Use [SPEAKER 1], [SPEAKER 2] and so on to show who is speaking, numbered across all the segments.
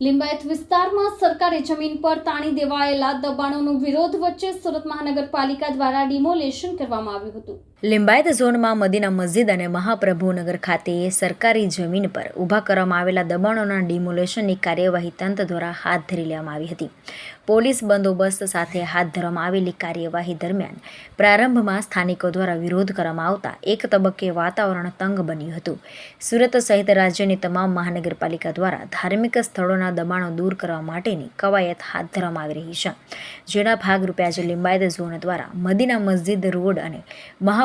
[SPEAKER 1] લિંબાયત વિસ્તારમાં સરકારી જમીન પર તાણી દેવાયેલા દબાણોનો વિરોધ વચ્ચે સુરત મહાનગરપાલિકા દ્વારા ડિમોલેશન કરવામાં આવ્યું હતું.
[SPEAKER 2] લિંબાયત ઝોનમાં મદીના મસ્જિદ અને મહાપ્રભુનગર ખાતે સરકારી જમીન પર ઊભા કરવામાં આવેલા દબાણોના ડિમોલેશનની કાર્યવાહી તંત્ર દ્વારા હાથ ધરી લેવામાં આવી હતી. પોલીસ બંદોબસ્ત સાથે હાથ ધરવામાં આવેલી કાર્યવાહી દરમિયાન પ્રારંભમાં સ્થાનિકો દ્વારા વિરોધ કરવામાં આવતા એક તબક્કે વાતાવરણ તંગ બન્યું હતું. સુરત સહિત રાજ્યની તમામ મહાનગરપાલિકા દ્વારા ધાર્મિક સ્થળોના દબાણો દૂર કરવા માટેની કવાયત હાથ ધરવામાં આવી રહી છે. જેના ભાગરૂપે આજે લિંબાયત ઝોન દ્વારા મદીના મસ્જિદ રોડ અને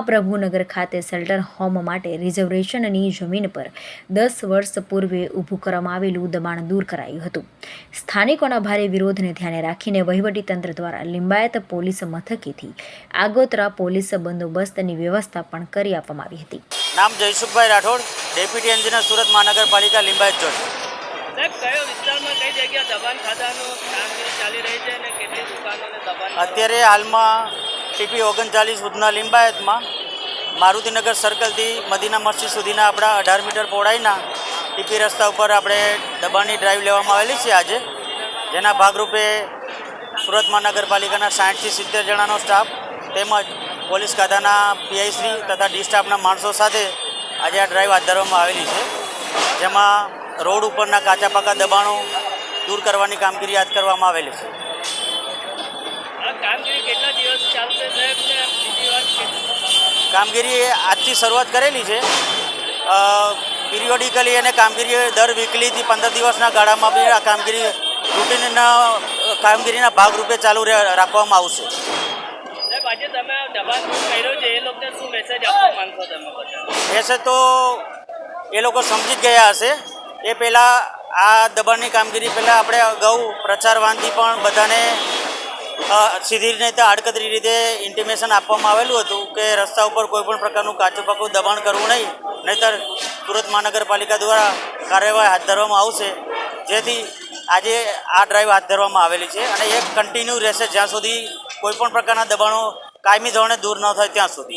[SPEAKER 2] મહાપ્રભુનગર ખાતે શેલ્ટર હોમ માટે રિઝર્વેશનની જમીન પર દસ વર્ષ પૂર્વે ઊભું કરવામાં આવેલું દબાણ દૂર કરાયું હતું. સ્થાનિકોના ભારે વિરોધને ધ્યાને રાખીને વહીવટીતંત્ર દ્વારા લિંબાયત પોલીસ મથકેથી આગોતરા પોલીસ બંદોબસ્તની વ્યવસ્થા પણ કરી આપવામાં આવી હતી.
[SPEAKER 3] નામ જયસુખભાઈ રાઠોડ ડેપ્યુટી એન્જિનિયર સુરત મહાનગરપાલિકા લિંબાયત ઝોન
[SPEAKER 4] સાહેબ કયો વિસ્તારમાં કઈ જગ્યા દબાણ ખાતાનું કામગીરી ચાલી રહી છે અને કેટલી દુકાનોને દબાણ
[SPEAKER 3] અત્યારે હાલમાં ટીપી ઓગણચાલીસ ઉધના લિંબાયતમાં મારુતિનગર સર્કલથી મદીના મસ્જિદ સુધીના આપણા અઢાર મીટર પહોળાઈના ટીપી રસ્તા ઉપર આપણે દબાણની ડ્રાઈવ લેવામાં આવેલી છે આજે. જેના ભાગરૂપે સુરત મહાનગરપાલિકાના સાઠથી સિત્તેર જણાનો સ્ટાફ તેમજ પોલીસ ખાતાના પીઆઈસી તથા ડી સ્ટાફના માણસો સાથે આજે આ ડ્રાઈવ હાથ ધરવામાં આવેલી છે. જેમાં રોડ ઉપરના કાચા પાકા દબાણો દૂર કરવાની કામગીરી હાથ કરવામાં આવેલી છે
[SPEAKER 4] આ કામગીરી કેટલા દિવસ ચાલશે સાહેબ ને બીજી વાત કે-
[SPEAKER 3] કામગીરી આજથી શરૂઆત કરેલી છે. પિરિયોડિકલી અને કામગીરી દર વીકલીથી પંદર દિવસના ગાળામાં બી આ કામગીરી રૂટીનના કામગીરીના ભાગરૂપે ચાલુ રાખવામાં આવશે.
[SPEAKER 4] મેસેજ
[SPEAKER 3] તો એ લોકો સમજી જ ગયા હશે. એ પહેલાં આ દબાણની કામગીરી પહેલાં આપણે અગાઉ પ્રચારવાનથી પણ બધાને સીધી રીતે આડકતરી રીતે ઇન્ટિમેશન આપવામાં આવેલું હતું કે રસ્તા ઉપર કોઈ પણ પ્રકારનું કાચું પાકું દબાણ કરવું નહીં, નહીતર સુરત મહાનગરપાલિકા દ્વારા કાર્યવાહી હાથ ધરવામાં આવશે. જેથી આજે આ ડ્રાઈવ હાથ ધરવામાં આવેલી છે અને એ કન્ટિન્યુ રહેશે જ્યાં સુધી કોઈપણ પ્રકારના દબાણો કાયમી ધોરણે દૂર ન થાય ત્યાં સુધી.